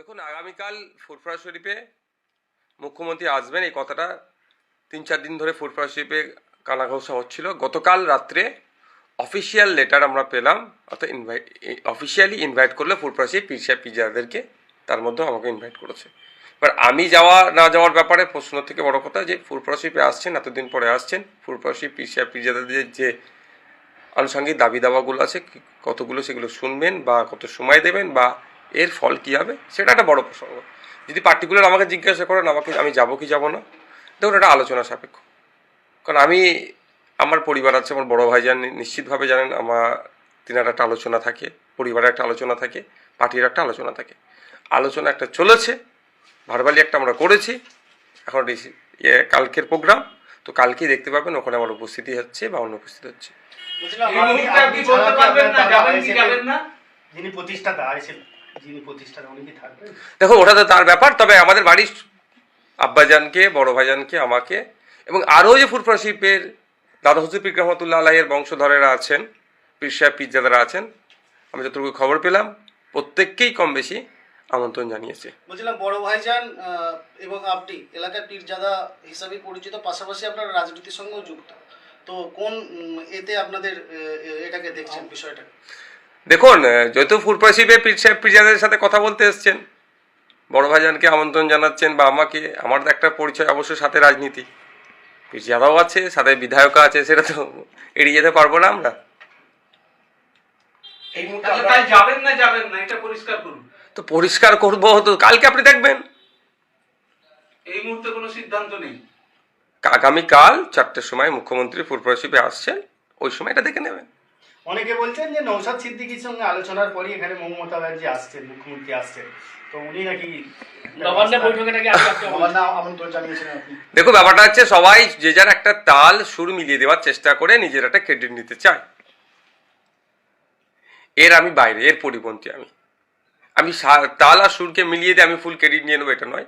দেখুন, আগামীকাল ফুরফুরা শরীফে মুখ্যমন্ত্রী আসবেন, এই কথাটা তিন চার দিন ধরে ফুরফুরা শরীফে কানাঘোষা হচ্ছিল। গতকাল রাত্রে অফিসিয়াল লেটার আমরা পেলাম, অর্থাৎ ইনভাইট অফিসিয়ালি ইনভাইট করলে ফুরফুরা শরীফ পিসা পিজাদেরকে তার মধ্যে আমাকে ইনভাইট করেছে। এবার আমি যাওয়া, না যাওয়ার ব্যাপারে প্রশ্ন থেকে বড় কথা যে ফুরফুরা শরীফে আসছেন, এতদিন পরে আসছেন, ফুরফুরা শরীফ পিসা পিজাদের যে আনুষঙ্গিক দাবি দাওয়াগুলো আছে কতগুলো সেগুলো শুনবেন বা কত সময় দেবেন বা এর ফল কী হবে? সেটা একটা বড় প্রসঙ্গ। যদি পার্টিকুলার আমাকে জিজ্ঞাসা করেন আমাকে আমি যাব কি যাব না? দেখুন এটা আলোচনা সাপেক্ষ। কারণ আমি আমার পরিবার আছে আমার বড় ভাইজান নি- নিশ্চিতভাবে জানেন আমার তিনার একটা আলোচনা থাকে পরিবারের একটা আলোচনা থাকে পার্টির একটা আলোচনা থাকে। আলোচনা একটা চলেছে ভারবালি একটা আমরা করেছি এখন ইয়ে কালকের প্রোগ্রাম তো কালকেই দেখতে পাবেন ওখানে আমার উপস্থিতি হচ্ছে বা অনুপস্থিত হচ্ছে। যিনি প্রতিষ্ঠাতা দেখো ওটা তো তার ব্যাপার তবে আমাদের বাড়ির আব্বাজানকে বড় ভাইজানকে আমাকে এবং আরও যে ফুরফুরা শিল্পের দাদা হুজুর পিক রহমতুল্লাহ আলাহের বংশধরেরা আছেন পীর সাহেব পিজ্জাদারা আছেন আমি যতটুকু খবর পেলাম প্রত্যেককেই কম বেশি আমন্ত্রণ জানিয়েছে। বলছিলাম বড় ভাইজান এবং আপনি এলাকার পীরজাদা হিসাবে পরিচিত পাশাপাশি আপনারা রাজনীতির সঙ্গেও যুক্ত। তো কোন এতে আপনাদের এটাকে দেখছেন বিষয়টা দেখুন যেহেতু শিল্পের পীর সাহেব পিজ্জাদের সাথে কথা বলতে এসছেন বড় ভাইজানকে আমন্ত্রণ জানাচ্ছেন বা আমাকে আমার তো একটা পরিচয় অবশ্য সাথে রাজনীতি। পিজ্জাদাও আছে সাথে বিধায়ক আছে সেটা তো এড়িয়ে যেতে পারব না আমরা। এই মুহূর্তে আমরা- তাই যাবেন না যাবেন না? এটা পরিষ্কার করুন। তো পরিষ্কার করব তো কালকে আপনি দেখবেন। এই মুহূর্তে কোনো সিদ্ধান্ত নেই। আগামীকাল চারটের সময় মুখ্যমন্ত্রী ফুরফুরা শিল্পে আসছেন ওই সময় এটা দেখে নেবেন। অনেকে বলছেন যে নৌসাদ সিদ্দিকির সঙ্গে আলোচনার পরই এখানে মমতা ব্যানার্জি আসছেন মুখ্যমন্ত্রী আসছেন। তো উনি নাকি দেখো ব্যাপারটা হচ্ছে সবাই যে যার একটা তাল সুর মিলিয়ে দেওয়ার চেষ্টা করে নিজের একটা ক্রেডিট নিতে চায়। এর আমি বাইরে এর পরিপন্থী আমি। আমি তাল আর সুরকে মিলিয়ে দিয়ে আমি ফুল ক্রেডিট নিয়ে নেব এটা নয়।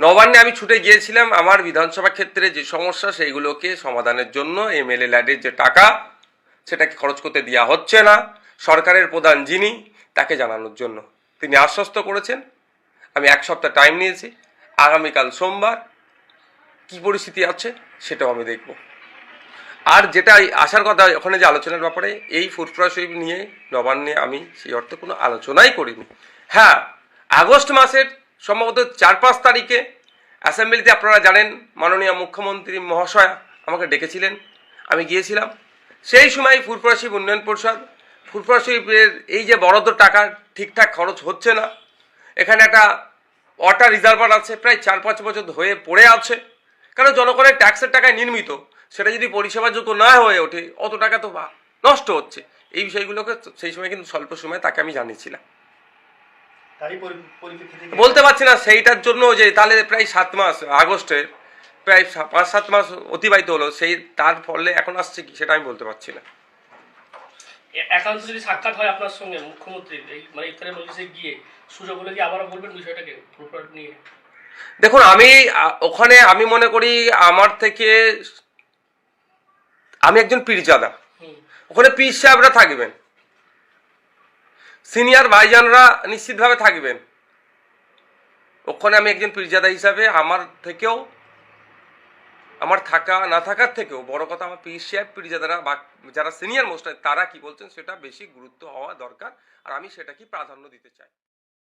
নবান্নে আমি ছুটে গিয়েছিলাম আমার বিধানসভা ক্ষেত্রে যে সমস্যা সেইগুলোকে সমাধানের জন্য এমএলএ ল্যাডের যে টাকা সেটাকে খরচ করতে দেওয়া হচ্ছে না। সরকারের প্রধান যিনি, তাকে জানানোর জন্য। তিনি আশ্বস্ত করেছেন। আমি এক সপ্তাহ টাইম নিয়েছি। আগামীকাল সোমবার কি পরিস্থিতি আছে সেটাও আমি দেখব। আর যেটা আসার কথা, ওখানে যে আলোচনার ব্যাপারে, এই ফুরফুরা শরীফ নিয়ে, নবান্নে আমি সেই অর্থে কোনো আলোচনাই করিনি। হ্যাঁ আগস্ট মাসের সম্ভবত চার পাঁচ তারিখে অ্যাসেম্বলিতে আপনারা জানেন, মাননীয় মুখ্যমন্ত্রী মহাশয়া আমাকে ডেকেছিলেন। আমি গিয়েছিলাম। সেই সময় ফুরফুরা শরীফ উন্নয়ন পরিষদ ফুরফুরা শরীফের এই যে বরাদ্দ টাকা ঠিকঠাক খরচ হচ্ছে না এখানে একটা ওয়াটার রিজার্ভার আছে প্রায় চার পাঁচ বছর হয়ে পড়ে আছে। কারণ জনগণের ট্যাক্সের টাকায় নির্মিত সেটা যদি পরিষেবাযোগ্য না হয়ে ওঠে অত টাকা তো বা- নষ্ট হচ্ছে। এই বিষয়গুলোকে সেই সময় কিন্তু স্বল্প সময়ে তাকে আমি জানিয়েছিলাম। বলতে পারছি না সেইটার জন্য যে তাহলে প্রায় সাত মাস আগস্টের প্রায় পাঁচ সাত মাস অতিবাহিত হলো সেই তার ফলে এখন আসছে কি সেটা আমি বলতে পারছি না। একান্ত যদি সাক্ষাৎ হয় আপনার সঙ্গে মুখ্যমন্ত্রীর মানে ইফতারের মজলিসে গিয়ে সুযোগ হলে কি আবারও বলবেন বিষয়টাকে নিয়ে? দেখুন আমি ওখানে আমি মনে করি আমার থেকে আমি একজন পীরজাদা। ওখানে পীর সাহেবরা থাকবেন। সিনিয়র ভাইজানরা নিশ্চিতভাবে থাকবেন। ওখানে আমি একজন পীরজাদা হিসাবে আমার থেকেও আমার থাকা, না থাকার থেকেও বড় কথা আমার পীর পিড়ি যারা, বা যারা সিনিয়র মোস্ট তারা কি বলছেন? সেটা বেশি গুরুত্ব হওয়া দরকার, আর আমি সেটাকে প্রাধান্য দিতে চাই?